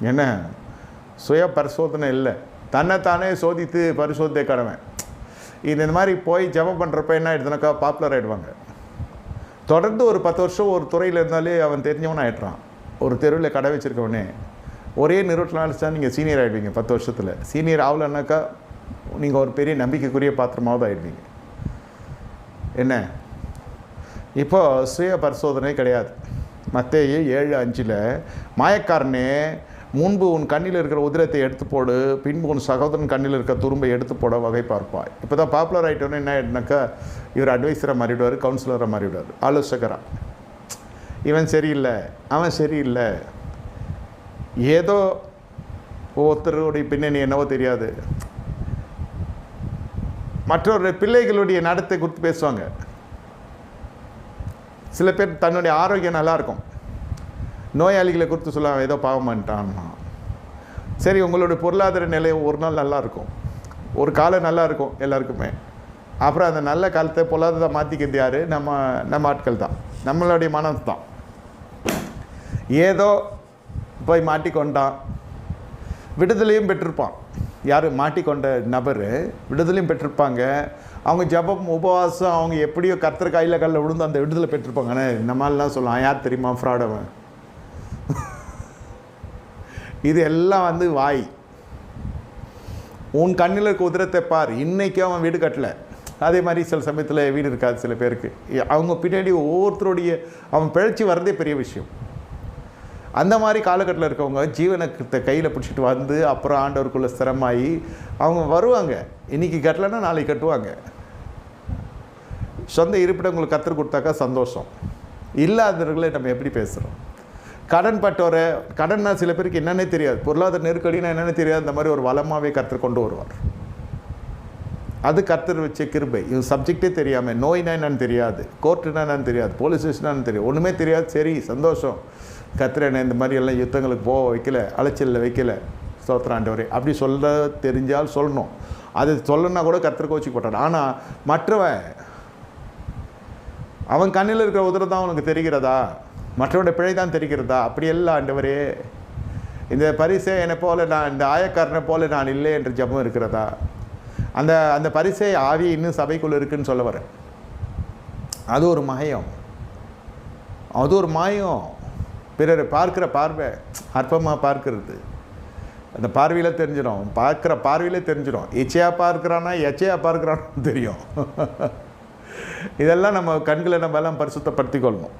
என்ன? சுய பரிசோதனை இல்லை. தன்னைத்தானே சோதித்து பரிசோதித்த கடமை. இது இந்த மாதிரி போய் ஜபம் பண்ணுறப்ப என்ன ஆகிடுதுனாக்கா பாப்புலர் ஆகிடுவாங்க தொடர்ந்து ஒரு பத்து வருஷம் ஒரு துறையில் இருந்தாலே அவன் தெரிஞ்சவன் ஆகிடுறான் ஒரு தெருவில் கடை வச்சிருக்கவனே. ஒரே நிறுவனம் அழைச்சா நீங்கள் சீனியர் ஆகிடுவீங்க பத்து வருஷத்தில். சீனியர் ஆகலைன்னாக்கா நீங்கள் ஒரு பெரிய நம்பிக்கைக்குரிய பாத்திரமாவது ஆகிடுவீங்க என்ன? இப்போது சுய பரிசோதனை கிடையாது. மத்தேயு ஏழு அஞ்சில் மாயக்காரனே முன்பு உன் கண்ணில் இருக்கிற உதிரத்தை எடுத்து போடு பின்பு உன் சகோதரன் கண்ணில் இருக்கிற துரும்பை எடுத்து போட வகை பார்ப்பாய். இப்போ தான் பாப்புலர் ஆகிட்டோன்னு என்ன ஆகிடுனாக்கா இவர் அட்வைஸராக மாறிவிடுவார் கவுன்சிலராக மாறிவிடுவார் ஆலோசகராக இவன் சரியில்லை அவன் சரியில்லை. ஏதோ ஒருத்தருடைய பின்னணி என்னவோ தெரியாது. மற்றொரு பிள்ளைகளுடைய நடத்தை குறித்து பேசுவாங்க. சில பேர் தன்னுடைய ஆரோக்கியம் நல்லாயிருக்கும் நோயாளிகளை குறித்து சொல்லுவாங்க ஏதோ பாவம் பண்ணிட்டான்னா சரி உங்களோட பொருளாதார நிலை ஒரு நாள் நல்லாயிருக்கும் ஒரு காலம் நல்லாயிருக்கும் எல்லாருக்குமே. அப்புறம் அந்த நல்ல காலத்தை பொருளாதாரத்தை மாற்றிக்கிறது யார்? நம்ம நம்ம ஆட்கள் தான். நம்மளுடைய மனம் தான். ஏதோ போய் மாட்டிக்கொண்டான். விடுதலையும் பெற்றிருப்பான். யார்? மாட்டிக்கொண்ட நபர். விடுதலையும் பெற்றிருப்பாங்க. அவங்க ஜபம் உபவாசம் அவங்க எப்படியோ கர்த்தர் கையில் கல்ல விழுந்து அந்த விடுதலை பெற்றிருப்பாங்க ஆனால் நம்மளாலாம் சொல்லலாம். யார் தெரியுமா? ஃப்ராடவன் இது எல்லாம் வந்து வாய். உன் கண்ணில் இருக்க உதிரத்தை பார். இன்னைக்கு அவன் வீடு கட்டல. அதே மாதிரி சில சமயத்தில் வீடு இருக்காது சில பேருக்கு. அவங்க பின்னாடி ஒவ்வொருத்தருடைய அவன் பிழைச்சி வர்றதே பெரிய விஷயம். அந்த மாதிரி காலகட்டத்தில் இருக்கவங்க ஜீவனத்தை கையில் பிடிச்சிட்டு வந்து அப்புறம் ஆண்டவருக்குள்ளே ஸ்திரமாகி அவங்க வருவாங்க. இன்னைக்கு கட்டலைன்னா நாளைக்கு கட்டுவாங்க. சொந்த இருப்பிடங்களுக்கு கற்றுக் கொடுத்தாக்கா சந்தோஷம். இல்லாதவர்களை நம்ம எப்படி பேசுகிறோம் கடன் பட்டவரை கடன்னா சில பேருக்கு என்னென்னே தெரியாது. பொருளாதார நெருக்கடினா என்னென்ன தெரியாது. இந்த மாதிரி ஒரு வளமாகவே கற்றுக் கொண்டு வருவார். அது கர்த்தர் வச்ச கிருபை. இது சப்ஜெக்டே தெரியாமல் நோய்னா என்னன்னு தெரியாது கோர்ட்டுனா என்னன்னு தெரியாது போலீஸ் ஸ்டேஷனான்னு தெரியும் ஒன்றுமே தெரியாது. சரி சந்தோஷம். கர்த்தர் என்ன இந்த மாதிரி எல்லாம் யுத்தங்களுக்கு போக வைக்கல அலைச்சலில் வைக்கல. ஸ்தோத்திராண்டவரே அப்படி சொல்ல தெரிஞ்சால் சொல்லணும். அது சொல்லணும்னா கூட கர்த்தர் கோச்சிக்க போட்டான் ஆனால் மற்றவன் அவன் கண்ணில் இருக்கிற உதிரம் தான் அவனுக்கு தெரிகிறதா? மற்றவனுடைய பிழை தான் தெரிகிறதா? அப்படி எல்லாம் ஆண்டவரே இந்த பரிசை என்னை போல நான் இந்த ஆயக்காரனை போல நான் இல்லை என்ற ஜபம் இருக்கிறதா? அந்த அந்த பரிசை ஆவி இன்னும் சபைக்குள்ளே இருக்குன்னு சொல்ல வரேன். அது ஒரு மாயம் அது ஒரு மாயம். பிறர் பார்க்கிற பார்வை அற்பமாக பார்க்கறது. அந்த பார்வையில் தெரிஞ்சிடும். பார்க்குற பார்வையில் தெரிஞ்சிடும். எச்சையாக பார்க்குறானா எச்சையாக பார்க்குறான்னு தெரியும். இதெல்லாம் நம்ம கண்களை நம்ம எல்லாம் பரிசுத்தப்படுத்திக் கொள்ளணும்.